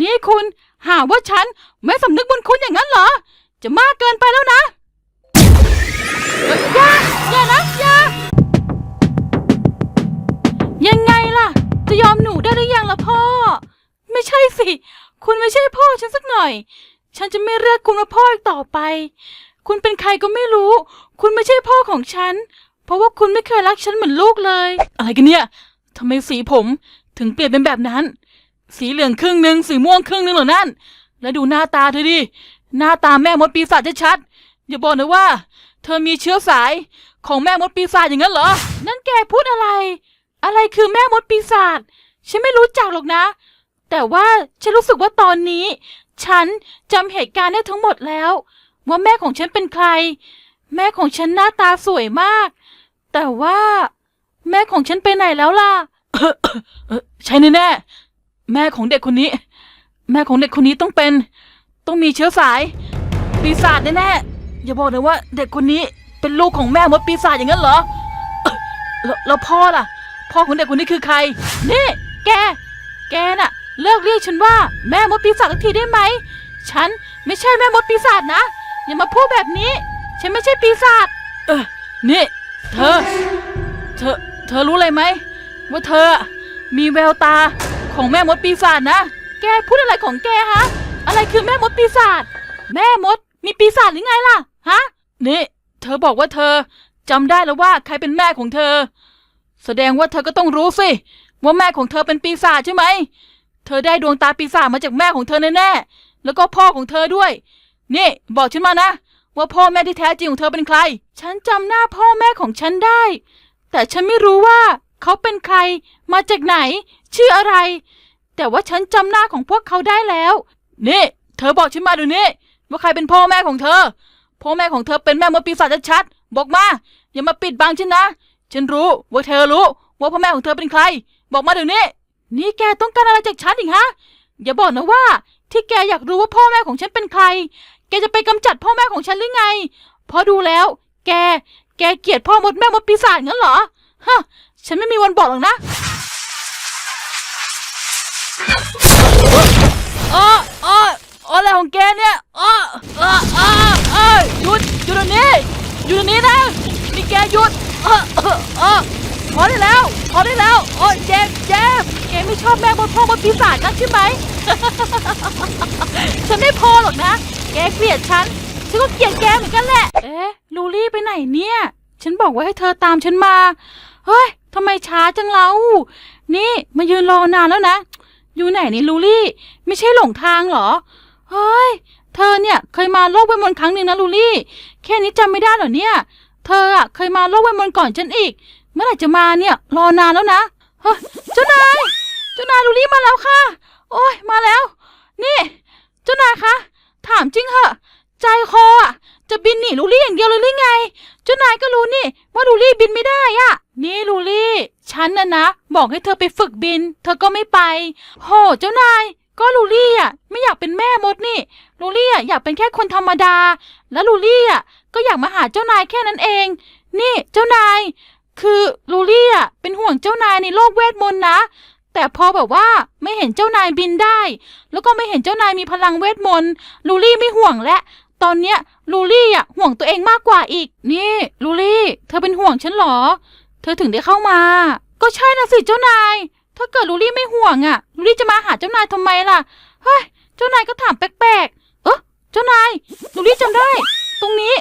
นี่คุณหาว่าฉันไม่สำนึกบุญคุณอย่างนั้นเหรอ จะมากเกินไปแล้วนะเอ้ยอย่าอย่านะอย่ายังไงล่ะ จะยอมหนูได้หรือยังล่ะพ่อ ไม่ใช่สิ คุณไม่ใช่พ่อฉันสักหน่อย ฉันจะไม่เรียกคุณว่าพ่ออีกต่อไป คุณเป็นใครก็ไม่รู้ คุณไม่ใช่พ่อของฉัน เพราะว่าคุณไม่เคยรักฉันเหมือนลูกเลย อะไรกันเนี่ยทำไมสีผมถึงเปลี่ยนเป็นแบบนั้น สีเหลืองครึ่งหนึ่งสีม่วงครึ่งหนึ่งเหรอนั่น แล้วดูหน้าตาเธอดิ หน้าตาแม่มดปีศาจชัดๆ อย่าบอกนะว่า เธอมีเชื้อสายของแม่มดปีศาจอย่างนั้นเหรอ นั่นแกพูดอะไร อะไรคือแม่มดปีศาจ ฉันไม่รู้จักหรอกนะ แต่ว่าฉันรู้สึกว่าตอนนี้ ฉันจำเหตุการณ์ได้ทั้งหมดแล้ว ว่าแม่ของฉันเป็นใคร แม่ของฉันหน้าตาสวยมาก แต่ว่า แม่ของฉันไปไหนแล้วล่ะ ใช่แน่ๆ แม่ของเด็กคนนี้ แม่ของเด็กคนนี้ต้องเป็น ต้องมีเชื้อสาย ปีศาจแน่ๆอย่าบอกนะว่าเด็กคนนี้เป็นลูกของแม่มดปีศาจอย่างนั้นเหรอแล้วแล้วพ่อล่ะ พ่อของเด็กคนนี้คือใคร นี่ แก แกน่ะ เลิกเรียกฉันว่า แม่มดปีศาจสักทีได้ไหม ฉันไม่ใช่แม่มดปีศาจนะ อย่ามาพูดแบบนี้ ฉันไม่ใช่ปีศาจ เออนี่ เธอ เธอ เธอรู้อะไรไหม ว่าเธอ มีแววตา ของแม่มดปีศาจนะ แกพูดอะไรของแกฮะ อะไรคือแม่มดปีศาจ แม่มดมีปีศาจหรือไงล่ะ ฮะ นี่ เธอบอกว่าเธอจำได้แล้วว่าใครเป็นแม่ของเธอ แสดงว่าเธอก็ต้องรู้สิ ว่าแม่ของเธอเป็นปีศาจใช่ไหม เธอได้ดวงตาปีศาจมาจากแม่ของเธอแน่ๆ แล้วก็พ่อของเธอด้วย นี่ บอกฉันมานะ ว่าพ่อแม่ที่แท้จริงของเธอเป็นใคร ฉันจำหน้าพ่อแม่ของฉันได้ แต่ฉันไม่รู้ว่าเขาเป็นใคร มาจากไหน ชื่ออะไร แต่ว่าฉันจำหน้าของพวกเขาได้แล้ว นี่ เธอบอกฉันมาดูนี่ว่าใครเป็นพ่อแม่ของเธอ พ่อแม่ของเธอเป็นแม่มดปีศาจชัดๆบอกมา อย่ามาปิดบังฉันนะ ฉันรู้ว่าเธอรู้ว่าพ่อแม่ของเธอเป็นใคร บอกมาเดี๋ยวนี้ นี่แกต้องการอะไรจากฉันอีกฮะ อย่าบอกนะว่า ที่แกอยากรู้ว่าพ่อแม่ของฉันเป็นใคร แกจะไปกำจัดพ่อแม่ของฉันหรือไงพราะดูแล้ว แก แกเกลียดพ่อมดแม่มดปีศาจงั้นเหรอ ฮะ ฉันไม่มีวันบอกหรอกนะ เออเอออะไรของแกเนี่ยออเออเออเออหยุดหยุดเดี๋ยวนี้หยุดเดี๋ยวนี้นะนี่แกหยุดเออเออเออพอได้แล้วพอได้แล้วโอ้ยเจ็บเจ็บแกไม่ชอบแม่บนพ่อบนปีศาจนักใช่ไหม ฉันไม่พอหรอกนะ แกเกลียดฉัน ฉันก็เกลียดแกเหมือนกันแหละ เอ๊ะลูลี่ไปไหนเนี่ย ฉันบอกว่าให้เธอตามฉันมา เฮ้ยทำไมช้าจังเรา นี่มายืนรอนานแล้วนะ อยู่ไหนนี่ลูลี่ ไม่ใช่หลงทางเหรอ เฮ้ย เธอเนี่ยเคยมาโลกเวทมนต์ครั้งหนึ่งนะลูลี่ แค่นี้จำไม่ได้เหรอเนี่ย เธออะเคยมาโลกเวทมนต์ก่อนฉันอีก เมื่อไหร่จะมาเนี่ย รอนานแล้วนะ เฮ้ย เจ้านาย เจ้านายลูลี่มาแล้วค่ะ โอ้ยมาแล้ว นี่ เจ้านายคะ ถามจริงเหอะ ใจคออะจะบินหนีลูลี่อย่างเดียวเลยหรือไง เจ้านายก็รู้นี่ ว่าลูลี่บินไม่ได้อะนี่ลูลี่ ฉันน่ะนะ บอกให้เธอไปฝึกบิน เธอก็ไม่ไป โห เจ้านาย ก็ลูลี่อะไม่อยากเป็นแม่มดนี่ ลูลี่อะอยากเป็นแค่คนธรรมดา แล้วลูลี่อะก็อยากมาหาเจ้านายแค่นั้นเอง นี่เจ้านาย คือลูลี่อะเป็นห่วงเจ้านายในโลกเวทมนต์นะ แต่พอแบบว่าไม่เห็นเจ้านายบินได้ แล้วก็ไม่เห็นเจ้านายมีพลังเวทมนต์ลูลี่ไม่ห่วงและ ตอนเนี้ยลูลี่อะห่วงตัวเองมากกว่าอีก นี่ลูลี่ เธอเป็นห่วงฉันเหรอ เธอถึงได้เข้ามา ก็ใช่นะสิเจ้านาย ถ้าเกิดลูลี่ไม่ห่วงอะลูลี่จะมาหาเจ้านายทำไมล่ะ เฮ้ย เจ้านายก็ถามแปลกๆ เออเจ้านายลูลี่จำได้ ตรงนี้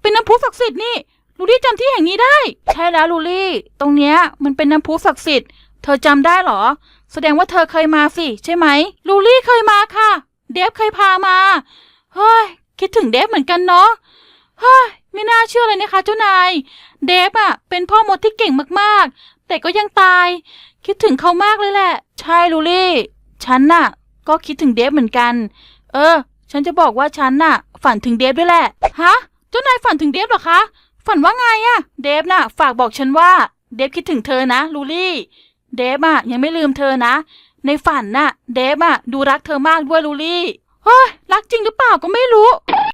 เป็นน้ำพุศักดิ์สิทธิ์นี่ลูลี่จำที่แห่งนี้ได้ ใช่แล้วลูลี่ ตรงเนี้ยมันเป็นน้ำพุศักดิ์สิทธิ์ เธอจำได้เหรอ แสดงว่าเธอเคยมาสิใช่ไหมลูลี่เคยมาค่ะ เดฟเคยพามา เฮ้ย คิดถึงเดฟเหมือนกันเนาะ เฮ้ย ไม่น่าเชื่อเลยนะคะเจ้านาย เดฟอะเป็นพ่อมดที่เก่งมากๆ แต่ก็ยังตาย คิดถึงเขามากเลยแหละ ใช่ลูลี่ ฉันน่ะ ก็คิดถึงเดฟเหมือนกัน เออ ฉันจะบอกว่าฉันน่ะ ฝันถึงเดฟด้วยแหละฮะเจ้านายฝันถึงเดฟเหรอคะฝันว่าไงอะเดฟน่ะ ฝากบอกฉันว่า เดฟคิดถึงเธอนะลูลี่ เดฟอะยังไม่ลืมเธอนะ ในฝันน่ะ เดฟอะดูรักเธอมากด้วยลูลี่เฮ้ยรักจริงหรือเปล่าก็ไม่รู้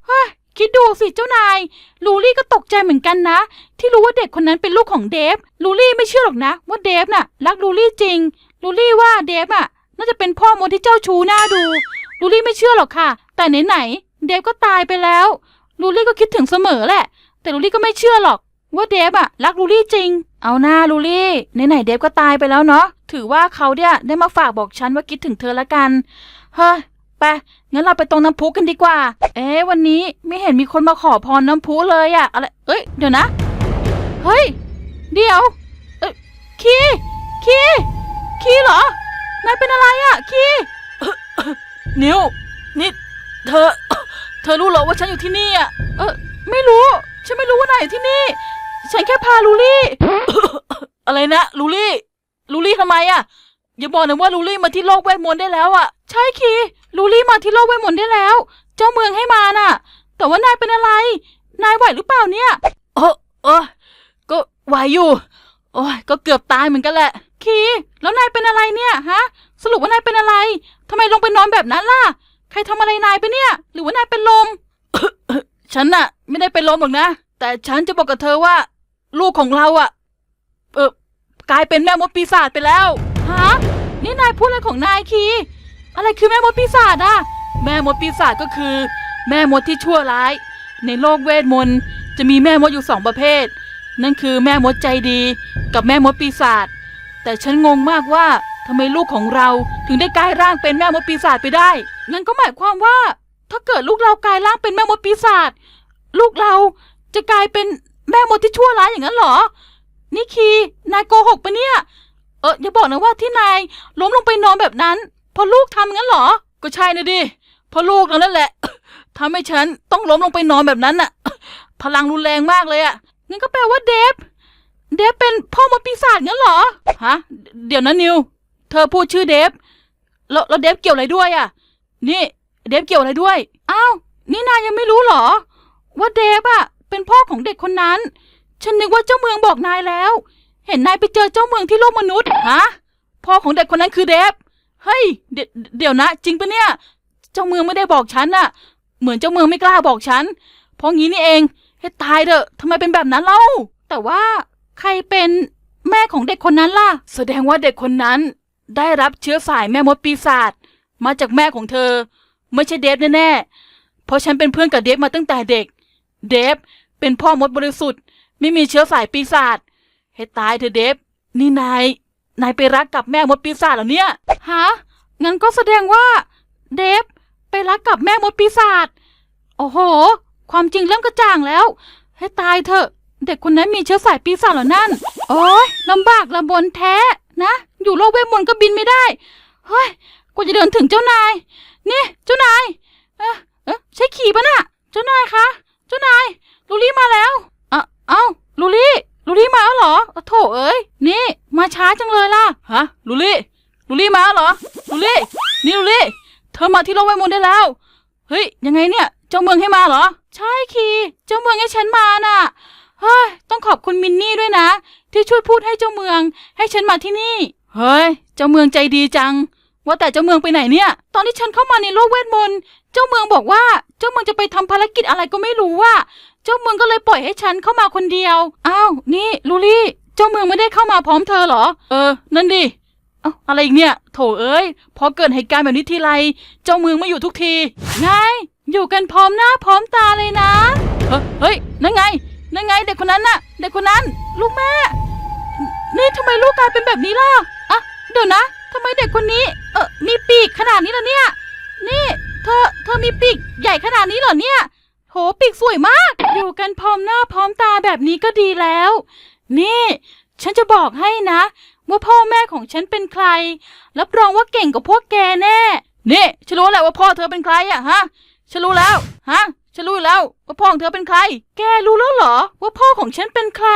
เฮ้ย คิดดูสิเจ้านาย ลูลี่ก็ตกใจเหมือนกันนะ ที่รู้ว่าเด็กคนนั้นเป็นลูกของเดฟ ลูลี่ไม่เชื่อหรอกนะ ว่าเดฟน่ะ รักลูลี่จริง ลูลี่ว่าเดฟอะ น่าจะเป็นพ่อมดที่เจ้าชู้หน้าดู ลูลี่ไม่เชื่อหรอกค่ะ แต่ไหนๆเดฟก็ตายไปแล้ว ลูลี่ก็คิดถึงเสมอแหละ แต่ลูลี่ก็ไม่เชื่อหรอก ว่าเดฟอะรักลูลี่จริง เอาหน้าลูลี่ไหนๆเดฟก็ตายไปแล้วเนาะถือว่าเขาเนี่ยได้มาฝากบอกฉันว่าคิดถึงเธอละกันเฮ้ย ไปงั้นเราไปตรงน้ำพุกันดีกว่า เอ๊ะวันนี้ไม่เห็นมีคนมาขอพรน้ำพุเลยอะอะไรเอ้ยเดี๋ยวนะ เฮ้ย เดี๋ยว เอ้ยคีคีคีเหรอนายเป็นอะไรอะคีนิวนี่เธอ เธอรู้เหรอว่าฉันอยู่ที่นี่อะเออไม่รู้ ฉันไม่รู้ว่านายอยู่ที่นี่ ฉันแค่พาลูลี่ อะไรนะลูลี่ลูลี่ทำไมอะอย่าบอกนะว่าลูลี่มาที่โลกเวทมนต์ได้แล้วอะ ใช่คีลูลี่มาที่โลกเวทมนต์ได้แล้ว เจ้าเมืองให้มาน่ะ แต่ว่านายเป็นอะไร นายไหวหรือเปล่าเนี่ยเออเออก็ไหวอยู่ โอ้ยก็เกือบตายเหมือนกันแหละ คีแล้วนายเป็นอะไรเนี่ยฮะ สรุปว่านายเป็นอะไรทำไมลงไปนอนแบบนั้นล่ะ ใครทำอะไรนายไปเนี่ย หรือว่านายเป็นลม ฉันน่ะ ไม่ได้เป็นลมหรอกนะ แต่ฉันจะบอกกับเธอว่า ลูกของเราอะเออกลายเป็นแม่มดปีศาจไปแล้วฮะนี่นายพูดอะไรของนายคี อะไรคือแม่มดปีศาจอะแม่มดปีศาจก็คือ แม่มดที่ชั่วร้าย ในโลกเวทมนต์จะมีแม่มดอยู่สองประเภท นั่นคือแม่มดใจดีกับแม่มดปีศาจแต่ฉันงงมากว่าทำไมลูกของเราถึงได้กลายร่างเป็นแม่มดปีศาจไปได้งั้นก็หมายความว่า ถ้าเกิดลูกเรากลายร่างเป็นแม่มดปีศาจลูกเราจะกลายเป็นแม่มดที่ชั่วร้ายอย่างนั้นเหรอ นี่คี นายโกหกปะเนี่ย เอออย่าบอกนะว่าที่นายล้มลงไปนอนแบบนั้น พราะลูกทำงั้นเหรอ ก็ใช่นะดิพราะลูกนั่นแหละทำให้ฉันต้องล้มลงไปนอนแบบนั้นน่ะ พลังรุนแรงมากเลยอะงั้นก็แปลว่าเดฟ เดฟเป็นพ่อมดปีศาจงั้นเหรอ ฮะ เดี๋ยวนะนิว เธอพูดชื่อเดฟ แล้วแล้วเดฟเกี่ยวอะไรด้วยอะนี่ เดฟเกี่ยวอะไรด้วย อ้าว นี่นายยังไม่รู้เหรอ ว่าเดฟอะเป็นพ่อของเด็กคนนั้น ฉันนึกว่าเจ้าเมืองบอกนายแล้ว เห็นนายไปเจอเจ้าเมืองที่โลกมนุษย์ ฮะ พ่อของเด็กคนนั้นคือเดฟ เฮ้ยเดี๋ยวเดี๋ยวนะ จริงปะเนี่ย เจ้าเมืองไม่ได้บอกฉันน่ะ เหมือนเจ้าเมืองไม่กล้าบอกฉัน เพราะงี้นี่เองให้ตายเถอะทำไมเป็นแบบนั้นเล่า แต่ว่าใครเป็นแม่ของเด็กคนนั้นล่ะ แสดงว่าเด็กคนนั้น ได้รับเชื้อสายแม่มดปีศาจมาจากแม่ของเธอ ไม่ใช่เดฟแน่ๆ เพราะฉันเป็นเพื่อนกับเดฟมาตั้งแต่เด็ก เดฟเป็นพ่อมดบริสุทธิ์ ไม่มีเชื้อสายปีศาจให้ตายเถอะเดฟนี่นาย นายไปรักกับแม่มดปีศาจเหรอเนี่ยฮะงั้นก็แสดงว่า เดฟไปรักกับแม่มดปีศาจโอ้โห ความจริงเริ่มกระจ่างแล้ว ให้ตายเถอะ เด็กคนนั้นมีเชื้อสายปีศาจเหรอนั่น โอ้ยลำบากลำบนแท้นะ อยู่โลกเวทมนต์ก็บินไม่ได้เฮ้ยกว่าจะเดินถึงเจ้านาย นี่เจ้านายเอ๊ะเอ๊ะใช่ขี่ปะน่ะ เจ้านายคะ เจ้านาย ลูลี่มาแล้ว เอ้าเอ้าลูลี่ ลูลี่มาแล้วเหรอโถเอ้ย นี่ มาช้าจังเลยล่ะ ฮะ ลูลี่ ลูลี่มาแล้วเหรอ ลูลี่ นี่ลูลี่ เธอมาที่โลกเวทมนต์ได้แล้ว เฮ้ย ยังไงเนี่ย เจ้าเมืองให้มาเหรอ ใช่คีเจ้าเมืองให้ฉันมาน่ะ เฮ้ย ต้องขอบคุณมินนี่ด้วยนะ ที่ช่วยพูดให้เจ้าเมือง ให้ฉันมาที่นี่ เฮ้ย เจ้าเมืองใจดีจัง ว่าแต่เจ้าเมืองไปไหนเนี่ย ตอนที่ฉันเข้ามาในโลกเวทมนต์ เจ้าเมืองบอกว่า เจ้าเมืองจะไปทำภารกิจอะไรก็ไม่รู้ว่า เจ้าเมืองก็เลยปล่อยให้ฉันเข้ามาคนเดียว อ้าว นี่ลูลี่ เจ้าเมืองไม่ได้เข้ามาพร้อมเธอเหรอ เออ นั่นดิ เอ้า อะไรอีกเนี่ย โถเอ้ย พอเกิดเหตุการณ์แบบนี้ทีไร เจ้าเมืองไม่อยู่ทุกที ไง อยู่กันพร้อมหน้าพร้อมตาเลยนะ เฮ้ยเฮ้ย นั่นไง นั่นไง เด็กคนนั้นน่ะ เด็กคนนั้น ลูกแม่ นี่ทำไมลูกกลายเป็นแบบนี้ล่ะ อะ เดี๋ยวนะทำไมเด็กคนนี้ เออมีปีกขนาดนี้ล่ะเนี่ย นี่ เธอ เธอมีปีกใหญ่ขนาดนี้เหรอเนี่ย หปีกสวยมาก อยู่กันพร้อมหน้าพร้อมตาแบบนี้ก็ดีแล้ว นี่ ฉันจะบอกให้นะ ว่าพ่อแม่ของฉันเป็นใคร รับรองว่าเก่งกว่าพวกแกแน่ นี่ฉันรู้แหละว่าพ่อเธอเป็นใครอะฮะ ฉันรู้แล้ว ฮะ ฉันรู้อยู่แล้วว่าพ่อของเธอเป็นใคร แกรู้แล้วเหรอ ว่าพ่อของฉันเป็นใคร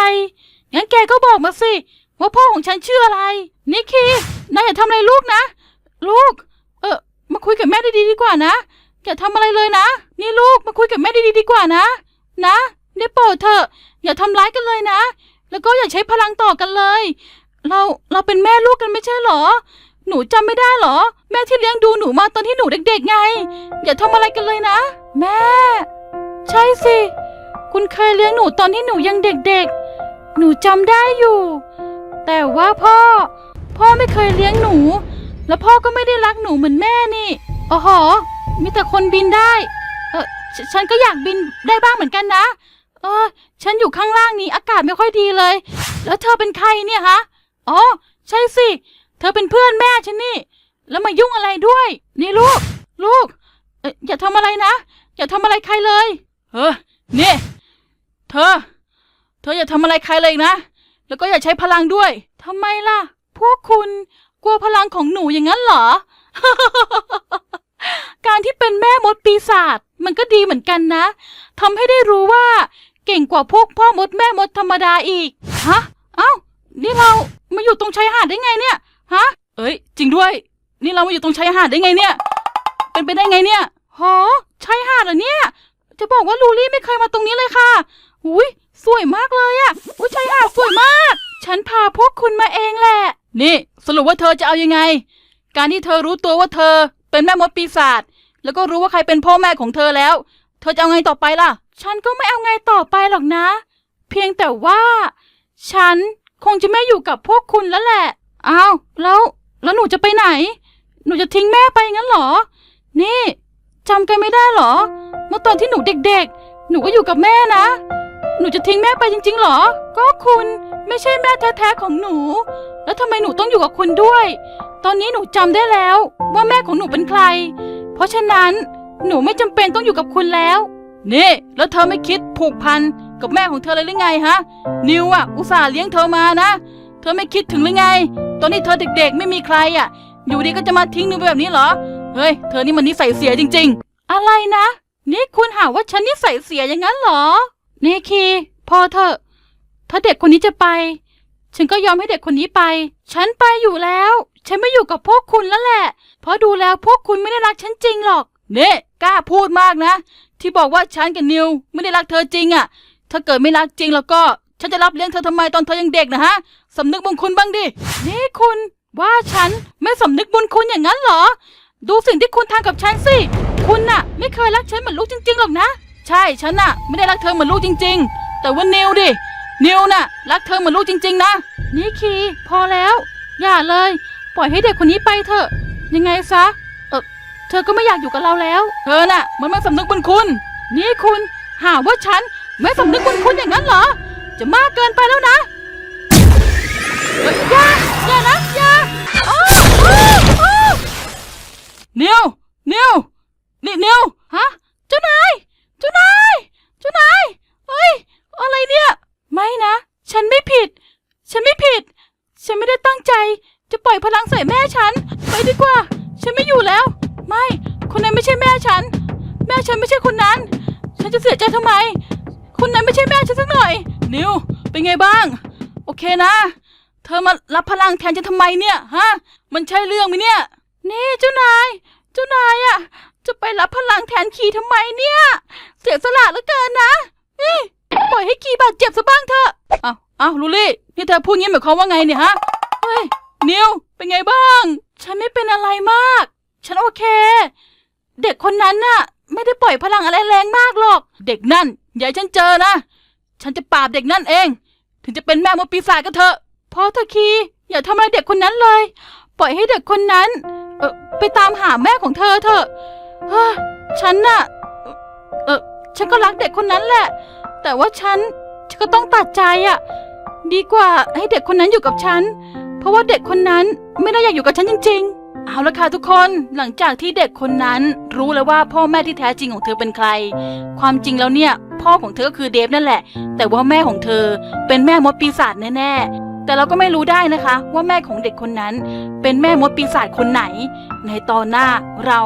งั้นแกก็บอกมาสิ ว่าพ่อของฉันชื่ออะไรนิกคีนายอย่าทำอะไรลูกนะ ลูก เออมาคุยกับแม่ดีๆดีกว่านะ อย่าทำอะไรเลยนะ นี่ลูกมาคุยกับแม่ดีๆดีกว่านะ นะได้โปรดเถอะ อย่าทำร้ายกันเลยนะ แล้วก็อย่าใช้พลังต่อกันเลย เราเราเป็นแม่ลูกกันไม่ใช่เหรอ หนูจำไม่ได้เหรอ แม่ที่เลี้ยงดูหนูมาตอนที่หนูเด็ก ๆ ไง อย่าทำอะไรกันเลยนะ แม่ ใช่สิ คุณเคยเลี้ยงหนูตอนที่หนูยังเด็กๆ หนูจำได้อยู่ แต่ว่าพ่อ พ่อไม่เคยเลี้ยงหนู แล้วพ่อก็ไม่ได้รักหนูเหมือนแม่นี่โอ้โห มีแต่คนบินได้ เออฉฉันก็อยากบินได้บ้างเหมือนกันนะ เออ ฉันอยู่ข้างล่างนี้อากาศไม่ค่อยดีเลย แล้วเธอเป็นใครเนี่ยฮะ อ๋อ ใช่สิ เธอเป็นเพื่อนแม่ฉันนี่ แล้วมายุ่งอะไรด้วย นี่ลูก ลูกเอออย่าทำอะไรนะ อย่าทำอะไรใครเลย เออนี่ เธอ เธออย่าทำอะไรใครเลยนะ แล้วก็อย่าใช้พลังด้วยทำไมล่ะ พวกคุณกลัวพลังของหนูอย่างนั้นเหรอ การที่เป็นแม่มดปีศาจมันก็ดีเหมือนกันนะทำให้ได้รู้ว่า เก่งกว่าพวกพ่อมดแม่มดธรรมดาอีก ฮะ เอ้า นี่เรามาอยู่ตรงชายหาดได้ไงเนี่ย ฮะ เอ้ย จริงด้วย นี่เรามาอยู่ตรงชายหาดได้ไงเนี่ย เป็นไปได้ไงเนี่ยหอชายหาดเหรอเนี่ย จะบอกว่าลูลี่ไม่เคยมาตรงนี้เลยค่ะ อุ้ยสวยมากเลยอะอุ้ยชายหาดสวยมาก ฉันพาพวกคุณมาเองแหละ นี่ สรุปว่าเธอจะเอายังไง การที่เธอรู้ตัวว่าเธอ เป็นแม่มดปีศาจ แล้วก็รู้ว่าใครเป็นพ่อแม่ของเธอแล้ว เธอจะเอาไงต่อไปล่ะ ฉันก็ไม่เอาไงต่อไปหรอกนะ เพียงแต่ว่า ฉันคงจะไม่อยู่กับพวกคุณแล้วแหละ อ้าว แล้ว แล้วหนูจะไปไหน หนูจะทิ้งแม่ไปงั้นเหรอ นี่จำกันไม่ได้เหรอ เมื่อตอนที่หนูเด็กๆ หนูก็อยู่กับแม่นะ หนูจะทิ้งแม่ไปจริงๆเหรอ ก็คุณไม่ใช่แม่แท้ๆของหนู แล้วทำไมหนูต้องอยู่กับคุณด้วย ตอนนี้หนูจำได้แล้วว่าแม่ของหนูเป็นใคร เพราะฉะนั้นหนูไม่จำเป็นต้องอยู่กับคุณแล้ว นี่ แล้วเธอไม่คิดผูกพันกับแม่ของเธอเลยหรือไงฮะ นิวอะ อุตส่าห์เลี้ยงเธอมานะ เธอไม่คิดถึงหรือไง ตอนนี้เธอเด็กๆ ไม่มีใครอะ อยู่ดีก็จะมาทิ้งนิวไปแบบนี้เหรอ เฮ้ย เธอนี่มันนิสัยเสียจริง ๆ อะไรนะ นี่คุณหาว่าฉันนิสัยเสียอย่างนั้นเหรอนี่คี พอเถอะ ถ้าเด็กคนนี้จะไป ฉันก็ยอมให้เด็กคนนี้ไป ฉันไปอยู่แล้ว ฉันไม่อยู่กับพวกคุณแล้วแหละ เพราะดูแล้วพวกคุณไม่ได้รักฉันจริงหรอก เนี่กล้าพูดมากนะ ที่บอกว่าฉันกับนิวไม่ได้รักเธอจริงอะ่ะ ถ้าเกิดไม่รักจริงแล้วก็ ฉันจะรับเลี้ยงเธอทำไมตอนเธอยังเด็กนะฮะสำนึกบุญคุณบ้างดิ นี่คุณ ว่าฉันไม่สำนึกบุญคุณอย่างนั้นเหรอ ดูสิ่งที่คุณทำกับฉันสิ คุณน่ะ ไม่เคยรักฉันเหมือนลูกจริงๆหรอกนะ ใช่ฉันน่ะ ไม่ได้รักเธอเหมือนลูกจริง ๆ แต่ว่านิวดิ นิวน่ะ รักเธอเหมือนลูกจริง ๆ นะ นี่คีพอแล้ว อย่าเลย ปล่อยให้เด็กคนนี้ไปเถอะ ยังไงซะ เออเธอก็ไม่อยากอยู่กับเราแล้ว เธอน่ะ มันไม่สำนึกบุญคุณ นี่คุณ หาว่าฉันไม่สำนึกบุญคุณอย่างนั้นเหรอ จะมากเกินไปแล้วนะอย่าอย่านะอย่าอ้าวอ้าวอ้าวนิวนิวนี่เนิวฮะเจ้านายเจ้านายเจ้านายเฮ้ยอะไรเนี่ย ไม่นะ ฉันไม่ผิด ฉันไม่ผิด ฉันไม่ได้ตั้งใจ จะปล่อยพลังใส่แม่ฉัน ไปดีกว่า ฉันไม่อยู่แล้ว ไม่ คนนั้นไม่ใช่แม่ฉัน แม่ฉันไม่ใช่คนนั้น ฉันจะเสียใจทำไม คนนั้นไม่ใช่แม่ฉันสักหน่อย นิว เป็นไงบ้าง โอเคนะ เธอมารับพลังแทนฉันทำไมเนี่ย ฮะ มันใช่เรื่องไหมเนี่ย นี่เจ้านาย เจ้านายอะจะไปรับพลังแทนคีทำไมเนี่ย เสียสละเหลือเกินนะนี่ปล่อยให้คีบาดเจ็บซะบ้างเถอะอ้าว อ้าวลูลี่นี่เธอพูดงี้หมายความว่าไงเนี่ยฮะเฮ้ยนิวเป็นไงบ้าง ฉันไม่เป็นอะไรมาก ฉันโอเค เด็กคนนั้นน่ะ ไม่ได้ปล่อยพลังอะไรแรงมากหรอก เด็กนั่นอย่าให้ฉันเจอนะฉันจะปราบเด็กนั่นเอง ถึงจะเป็นแม่มดปีศาจก็เถอะพอเธอะคีอย่าทำอะไรเด็กคนนั้นเลย ปล่อยให้เด็กคนนั้น เออไปตามหาแม่ของเธอเถอะเฮ้ยฉันน่ะเออฉันก็รักเด็กคนนั้นแหละ แต่ว่าฉันฉันก็ต้องตัดใจอะ ดีกว่าให้เด็กคนนั้นอยู่กับฉัน เพราะว่าเด็กคนนั้นไม่ได้อยากอยู่กับฉันจริง ๆ เอาละค่ะทุกคนหลังจากที่เด็กคนนั้นรู้แล้วว่าพ่อแม่ที่แท้จริงของเธอเป็นใคร ความจริงแล้วเนี่ย พ่อของเธอก็คือเดฟนั่นแหละ แต่ว่าแม่ของเธอเป็นแม่มดปีศาจแน่ๆแต่เราก็ไม่รู้ได้นะคะ ว่าแม่ของเด็กคนนั้น เป็นแม่มดปีศาจคนไหน ในตอนหน้าเรา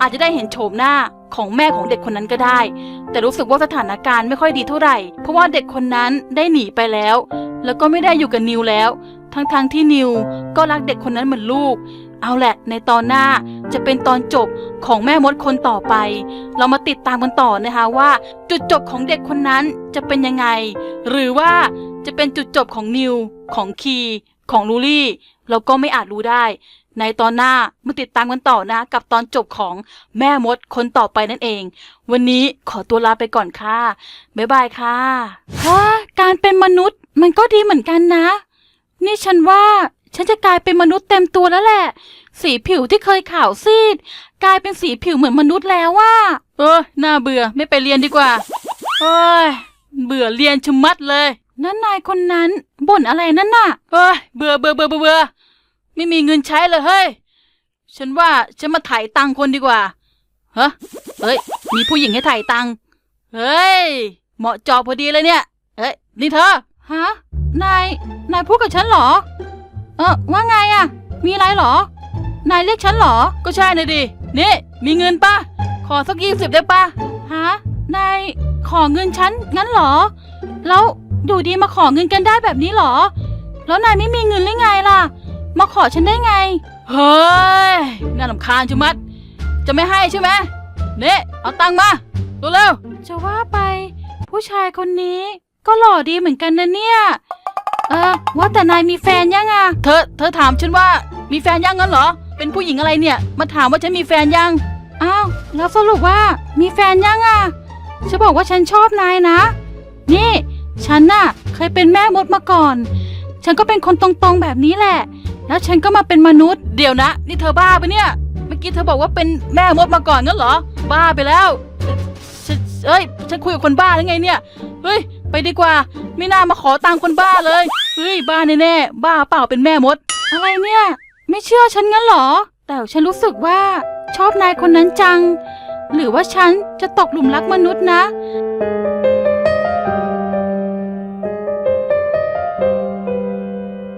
อาจจะได้เห็นโฉมหน้าของแม่ของเด็กคนนั้นก็ได้ แต่รู้สึกว่าสถานการณ์ไม่ค่อยดีเท่าไหร่ เพราะว่าเด็กคนนั้นได้หนีไปแล้ว แล้วก็ไม่ได้อยู่กับนิวแล้ว ทั้งๆที่นิวก็รักเด็กคนนั้นเหมือนลูก เอาแหละในตอนหน้าจะเป็นตอนจบของแม่มดคนต่อไป เรามาติดตามกันต่อนะคะว่า จุดจบของเด็กคนนั้นจะเป็นยังไง หรือว่าจะเป็นจุดจบของนิว ของคีของลูลี่ เราก็ไม่อาจรู้ได้ ในตอนหน้ามาติดตามกันต่อนะ กับตอนจบของแม่มดคนต่อไปนั่นเอง วันนี้ขอตัวลาไปก่อนค่ะ บ๊ายบายค่ะว่าการเป็นมนุษย์ มันก็ดีเหมือนกันนะ นี่ฉันว่าฉันจะกลายเป็นมนุษย์เต็มตัวแล้วแหละ สีผิวที่เคยขาวซีด กลายเป็นสีผิวเหมือนมนุษย์แล้วว่า เออน่าเบื่อไม่ไปเรียนดีกว่าเอ้ยเบื่อเรียนชะมัดเลย นั่นนายคนนั้นบ่นอะไรนั่นน่ะเฮ้ยเบื่อเบื่อเบื่อเบื่อเบื่อไม่มีเงินใช้เลยเฮ้ย ฉันว่าฉันมาถ่ายตังค์คนดีกว่าฮะเฮ้ย มีผู้หญิงให้ถ่ายตังค์เฮ้ย เหมาะเจอพอดีเลยเนี่ยเฮ้ยนี่เธอ ฮะ นาย นายพูดกับฉันเหรอ เออว่าไงอะ มีอะไรเหรอ นายเรียกฉันเหรอ ก็ใช่นะดิ นี่ มีเงินปะขอสักยี่สิบได้ปะฮะ นาย ขอเงินฉันงั้นเหรอ แล้วอยู่ดีมาขอเงินกันได้แบบนี้เหรอ แล้วนายไม่มีเงินหรือไงล่ะ มาขอฉันได้ไง เฮ้ย น่าลำคาญชะมัด จะไม่ให้ใช่ไหมเนี่ยเอาตังค์มาเร็วๆ จะว่าไป ผู้ชายคนนี้ ก็หล่อดีเหมือนกันนะเนี่ย เออ ว่าแต่นายมีแฟนยังอะเธอ เธอถามฉันว่ามีแฟนยังงั้นเหรอ เป็นผู้หญิงอะไรเนี่ย มาถามว่าฉันมีแฟนยัง อ้าว แล้วสรุปว่ามีแฟนยังอะฉันบอกว่าฉันชอบนายนะ นี่ ฉันน่ะ เคยเป็นแม่มดมาก่อน ฉันก็เป็นคนตรงๆแบบนี้แหละ แล้วฉันก็มาเป็นมนุษย์ เดี๋ยวนะ นี่เธอบ้าปะเนี่ย เมื่อกี้เธอบอกว่าเป็นแม่มดมาก่อนงั้นเหรอ บ้าไปแล้ว ฉันเอ้ย ฉันคุยกับคนบ้าหรือไงเนี่ย เฮ้ย ไปดีกว่า ไม่น่ามาขอตังค์คนบ้าเลย เฮ้ย บ้าแน่ๆบ้าเปล่าเป็นแม่มด อะไรเนี่ย ไม่เชื่อฉันงั้นเหรอ แต่ฉันรู้สึกว่าชอบนายคนนั้นจัง หรือว่าฉันจะตกหลุมรักมนุษย์นะ